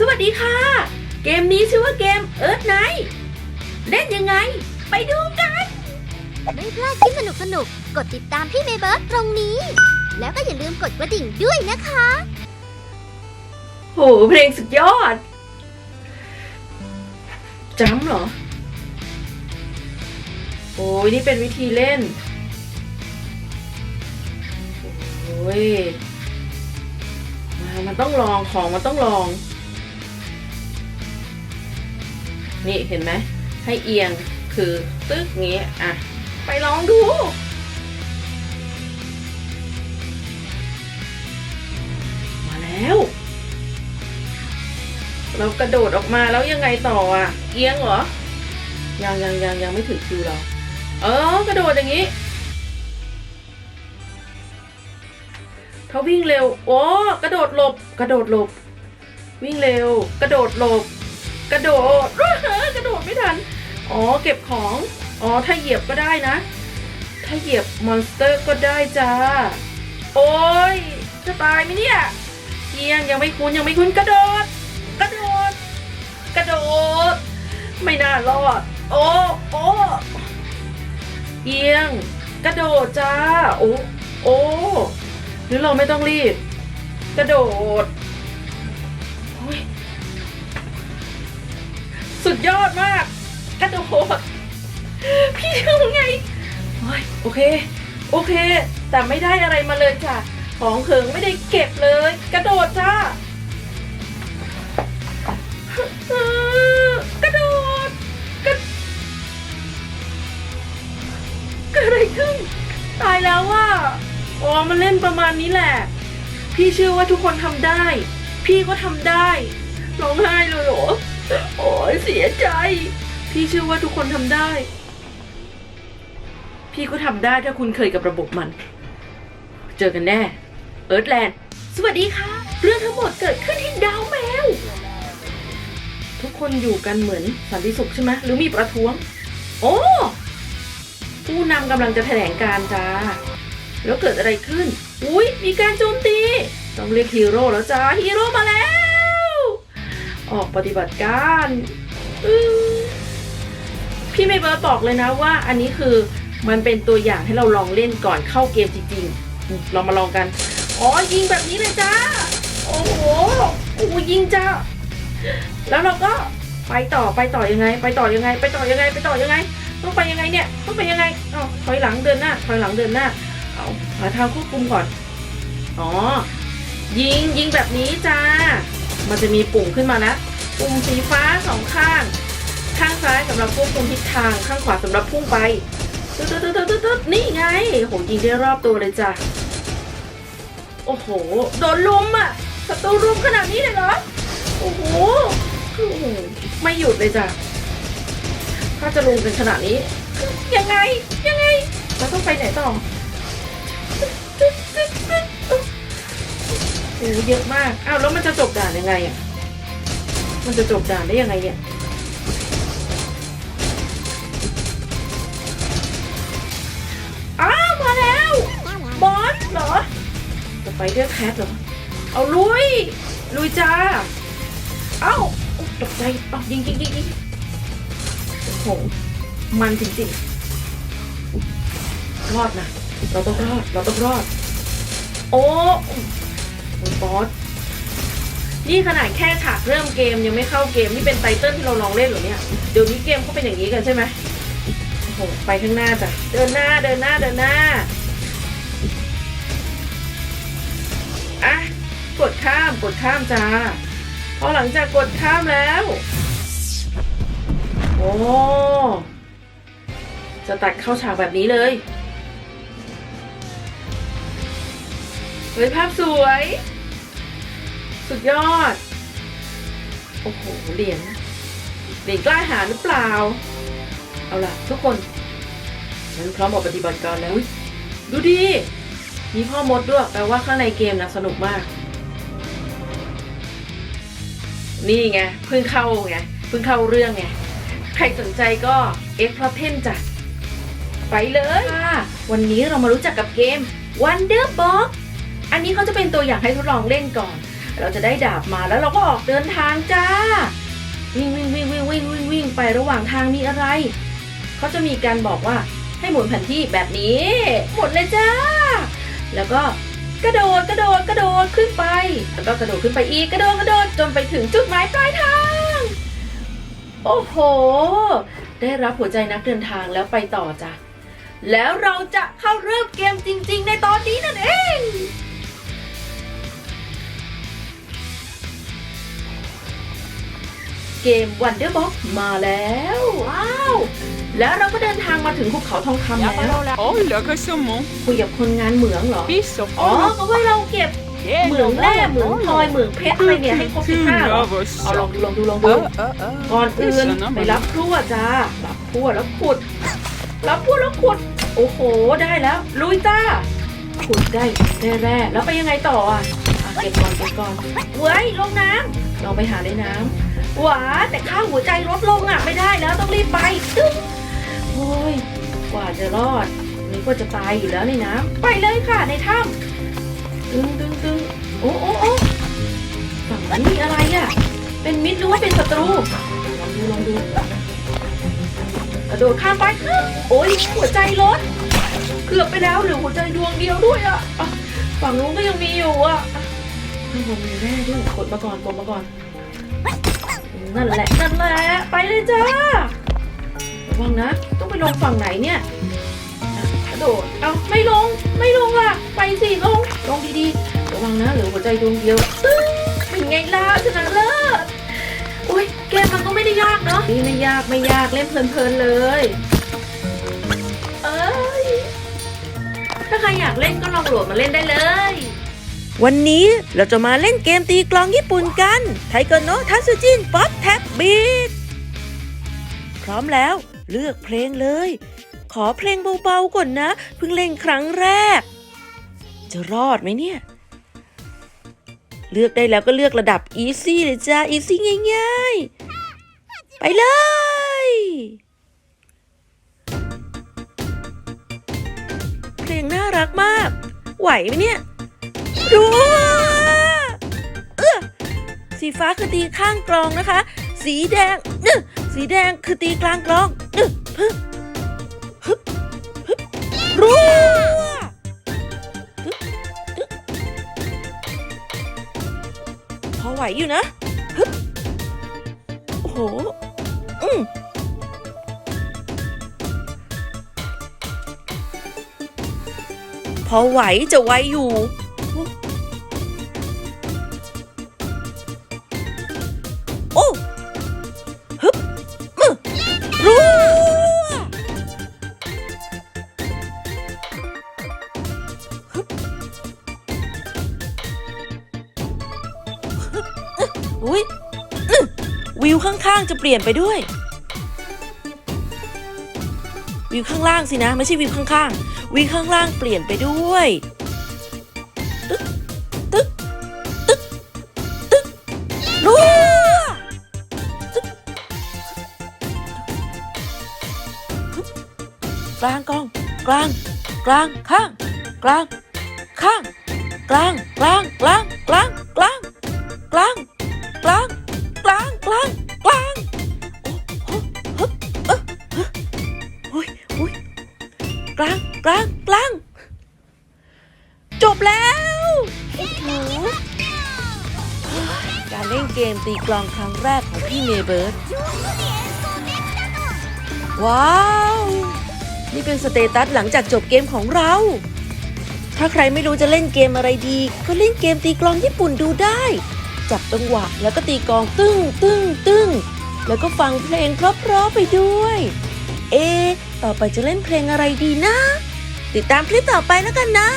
สวัสดีค่ะ เกมนี้ชื่อว่าเกมเอิร์ธไนเล่นยังไง ไปดูกัน ไม่พลาดคลิปสนุกสนุกๆกดติดตามพี่เมย์เบิร์ดตรงนี้ แล้วก็อย่าลืมกดกระดิ่งด้วยนะคะ โห เพลงสุดยอดจำเหรอ โอ้ยนี่เป็นวิธีเล่น โอ้ยมามันต้องลองของมันต้องลอง นี่เห็นไหม ให้เอียงคือตึ๊กงี้อะ ไปลองดูมาแล้ว เรากระโดดออกมาแล้วยังไงต่ออะ เอียงเหรอ ยังยังยังยังไม่ถึงคิวเรา เออกระโดดอย่างนี้เขาวิ่งเร็ว โอ้ กระโดดหลบ กระโดดหลบ วิ่งเร็ว กระโดดหลบ กระโดดกระโดดไม่ทัน อ๋อเก็บของ อ๋อถ้าเหยียบก็ได้นะ ถ้าเหยียบมอนสเตอร์ก็ได้จ้า โอ้ยจะตายไหมเนี่ยเอียงยังไม่คุ้นยังไม่คุ้นกระโดด กระโดด กระโดด ไม่น่ารอด โอ้โอ้เอียง กระโดดจ้า โอ้โอ้หรือเราไม่ต้องรีบ กระโดด ดยอดมากกระโดดพี่ทำไงโอ้ยโอเค โอเค แต่ไม่ได้อะไรมาเลยจ้ะ ของเขิงไม่ได้เก็บเลย กระโดดจ้ากระโดดกระเกิดอะไรขึ้น ตายแล้วว่าอ๋อมันเล่นประมาณนี้แหละ พี่เชื่อว่าทุกคนทำได้ พี่ก็ทำได้ร้องไห้เลยเหรอ โอ้ยเสียใจ พี่เชื่อว่าทุกคนทำได้ พี่ก็ทำได้ถ้าคุณเคยกับระบบมัน เจอกันแน่ เอิร์ธแลนด์ สวัสดีค่ะ เรื่องทั้งหมดเกิดขึ้นที่ดาวแมว ทุกคนอยู่กันเหมือนสันติสุขใช่ไหมหรือมีประท้วง โอ้ ผู้นำกำลังจะแถลงการจ้า แล้วเกิดอะไรขึ้น อุ้ยมีการโจมตี ต้องเรียกฮีโร่แล้วจ้าฮีโร่มาแล้ว ออกปฏิบัติการพี่เมย์เบิร์ดบอกเลยนะว่า อันนี้คือมันเป็นตัวอย่างให้เราลองเล่นก่อนเข้าเกมจริงๆเรามาลองกัน อ๋อยิงแบบนี้เลยจ้า โอ้โหโอ้ยิงจ้า แล้วเราก็ไปต่อไปต่อยังไง ไปต่อยังไง ไปต่อยังไง ไปต่อยังไง ต้องไปยังไงเนี่ย ต้องไปยังไงเอถอยหลังเดินหน้า ถอยหลังเดินหน้า เอาหาทางควบคุมก่อน อ๋อ ยิงยิงแบบนี้จ้า มันจะมีปุ่มขึ้นมาแล้วปุ่มสีฟ้าสองข้าง ข้างซ้ายสำหรับควบคุมทิศทาง ข้างขวาสำหรับพุ่งไปตึ๊ดตึ๊ดตึ๊ดตึ๊ดตึ๊ดนี่ไงโหยิงได้รอบตัวเลยจ้ะ โอ้โห โดนลุมอะศัตรูรุมขนาดนี้เลยเหรอ โอ้โหโอ้โหไม่หยุดเลยจ้ะ ถ้าจะลุมกันขนาดนี้ ยังไง ยังไง เราต้องไปไหนต่อ โอ้เยอะมากอ้าวแล้วมันจะจบด่านยังไงอะ มันจะจบด่านได้ยังไงเนี่ยอ้าวมาแล้วบอสเหรอจะไปเรียกแคทเหรอ เอาลุย ลุยจ้า เอ้าตกใจอ้ายิงยิงยิงยิงโอ้โห มันจริงๆรอดนะ เราต้องรอด เราต้องรอด โอ้ โอ้บอสนี่ขนาดแค่ฉากเริ่มเกมยังไม่เข้าเกมนี่เป็นไตเติ้ลที่เราลองเล่นหรอเนี่ย เดี๋ยวนี้เกมเขาเป็นอย่างนี้กันใช่ไหมโอ้โหไปข้างหน้าจ้ะเดินหน้าเดินหน้าเดินหน้าอะกดข้ามกดข้ามจ้าพอหลังจากกดข้ามแล้ว โอ้จะตัดเข้าฉากแบบนี้เลย เฮ้ยภาพสวย สุดยอด โอ้โห เหรียญ เหรียญกล้าหาหรือเปล่า เอาล่ะ ทุกคน ฉันพร้อมออกปฏิบัติการแล้ว ดูดิ มีพ่อมดด้วย แปลว่าข้างในเกมนะสนุกมาก นี่ไง เพิ่งเข้าไง เพิ่งเข้าเรื่องไง ใครสนใจก็เอ็กพระเพนจ้ะ ไปเลย วันนี้เรามารู้จักกับเกม Wonder Box อันนี้เขาจะเป็นตัวอย่างให้ทดลองเล่นก่อน เราจะได้ดาบมาแล้วเราก็ออกเดินทางจ้า วิ่งวิ่งวิ่งวิ่งวิ่งวิ่งวิ่งไประหว่างทางมีอะไร เขาจะมีการบอกว่าให้หมุนแผนที่แบบนี้ หมุนเลยจ้า แล้วก็กระโดดกระโดดกระโดดขึ้นไป แล้วก็กระโดดขึ้นไปอีกกระโดดกระโดดจนไปถึงจุดหมายปลายทาง โอ้โห ได้รับหัวใจนักเดินทางแล้วไปต่อจ้ะแล้วเราจะเข้าเริ่มเกมจริง ๆ ในตอนนี้นั่นเอง เกม Wonder Box มาแล้ว ว้าว แล้วเราก็เดินทางมาถึงภูเขาทองคำ La แล้ว parola. Oh, le saumon. คุยกับคนงานเหมืองเหรอ Pisso. อ๋อเขาให้เราเก็บเหมืองแร่เหมืองพลอยเหมืองเพชรอะไรเนี่ยให้ครบสิบห้าเหรอเอาลองดูลองดูลองดู Uh, uh, uh. ก่อนอื่นไปรับพลั่วจ้ารับพลั่วแล้วขุด รับพลั่วแล้วขุด โอ้โหได้แล้วลุยจ้าขุดได้ได้แร่แล้วไปยังไงต่ออะอะเก็บก่อนเก็บก่อนเว้ยลงน้ำลองไปหาในน้ำ หวาแต่ค่าหัวใจลดลงอะไม่ได้แล้วต้องรีบไปตึ๊บโอ้ยกว่าจะรอดนึกว่าจะตายอยู่แล้วในน้ำไปเลยค่ะในถ้ำตึงตึงตึงโอ้โอ้โอ้ฝั่งนั้นมีอะไรอะ เป็นมิตรหรือว่าเป็นศัตรูลองดูลองดูกระโดดข้ามไปโอ้ยหัวใจลดเกือบไปแล้วเหลือหัวใจดวงเดียวด้วยอะฝั่งนู้นก็ยังมีอยู่อะข้างบนมีแร่ด้วยกดมาก่อนกดมาก่อน นั่นแหละนั่นแหละไปเลยจ้าระวังนะ ต้องไปลงฝั่งไหนเนี่ยกระโดดเอาไม่ลงไม่ลงล่ะ ไปสิลงลงดีๆระวังนะเหลือหัวใจดวงเดียวตึ้งเป็นไงล่ะชนะเลิศอุ้ยเกมมันก็ไม่ได้ยากเนาะนี่ไม่ยากไม่ยากเล่นเพลินๆเลยเอ้ยถ้าใครอยากเล่นก็ลองโหลดมาเล่นได้เลย วันนี้เราจะมาเล่นเกมตีกลองญี่ปุ่นกันไทโกโนะทัสึจินป๊อปแท็บบีทพร้อมแล้วเลือกเพลงเลย ขอเพลงเบาๆก่อนนะ เพิ่งเล่นครั้งแรก จะรอดไหมเนี่ย เลือกได้แล้วก็เลือกระดับ easy เลยจ้า easy ง่ายๆ ไปเลยเพลงน่ารักมาก ไหวไหมเนี่ย รัวเออสีฟ้าคือตีข้างกลองนะคะ สีแดงเออสีแดงคือตีกลางกลองเออฮึบฮึบฮึบรัวพอไหวอยู่นะฮึบโอ้โหอืมพอไหวจะไหวอยู่ อุ้ยวิวข้างๆจะเปลี่ยนไปด้วย วิวข้างล่างสินะ ไม่ใช่วิวข้างๆวิวข้างล่างเปลี่ยนไปด้วยตึ๊กตึ๊กตึ๊กตึ๊กรัวกลางกองกลาง กลางข้าง กลาง ข้าง กลาง กลาง กลาง กลาง ครั้งแรกของพี่เมเบิร์ดว้าว นี่เป็นสเตตัสหลังจากจบเกมของเรา ถ้าใครไม่รู้จะเล่นเกมอะไรดี ก็เล่นเกมตีกลองญี่ปุ่นดูได้ จับจังหวะแล้วก็ตีกลองตึ้งตึ้งตึ้งแล้วก็ฟังเพลงเพราะๆไปด้วย เอะต่อไปจะเล่นเพลงอะไรดีนะ ติดตามคลิปต่อไปแล้วกันนะ